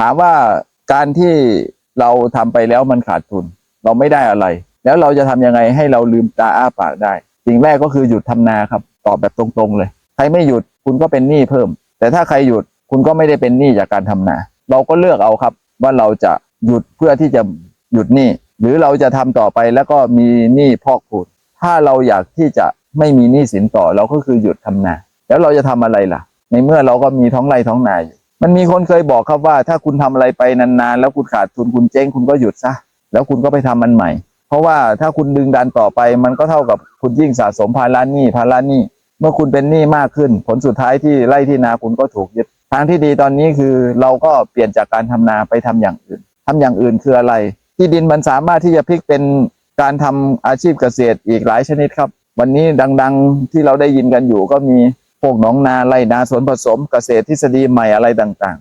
ถามว่าการที่เราทำไปแล้วมันขาดทุน เราไม่ได้อะไร แล้วเราจะทำยังไงให้เราลืมตาอ้าปากได้ สิ่งแรกก็คือหยุดทำนาครับ ตอบแบบตรงๆเลย ใครไม่หยุดคุณก็เป็นหนี้เพิ่ม แต่ถ้าใครหยุดคุณก็ไม่ได้เป็นหนี้จากการทำนา เราก็เลือกเอาครับ ว่าเราจะหยุดเพื่อที่จะหยุดหนี้หรือเราจะทำต่อไปแล้วก็มีหนี้พอกพูนถ้าเราอยากที่จะไม่มีหนี้สินต่อเราก็คือหยุดทำนา แล้วเราจะทำอะไรล่ะ ในเมื่อเราก็มีท้องไร่ท้องนาอยู่ มันมีคนเคยบอกครับว่า ถ้าคุณทำอะไรไปนานๆ แล้วคุณขาดทุนคุณเจ๊งคุณก็หยุดซะแล้วคุณก็ไปทำมันใหม่ เพราะว่าถ้าคุณดึงดันต่อไป มันก็เท่ากับคุณยิ่งสะสมภาระหนี้ภาระหนี้เมื่อคุณเป็นหนี้มากขึ้น ผลสุดท้ายที่ไร่ที่นาคุณก็ถูกยึดทางที่ดีตอนนี้คือเราก็เปลี่ยนจากการทำนาไปทำอย่างอื่นทำอย่างอื่นคืออะไร ที่ดินมันสามารถที่จะพลิกเป็นการทำอาชีพเกษตรอีกหลายชนิดครับ วันนี้ดัง ๆ ที่เราได้ยินกันอยู่ก็มี พวกหนองนาไร่นาสวนผสมเกษตรทฤษฎีใหม่อะไรต่าง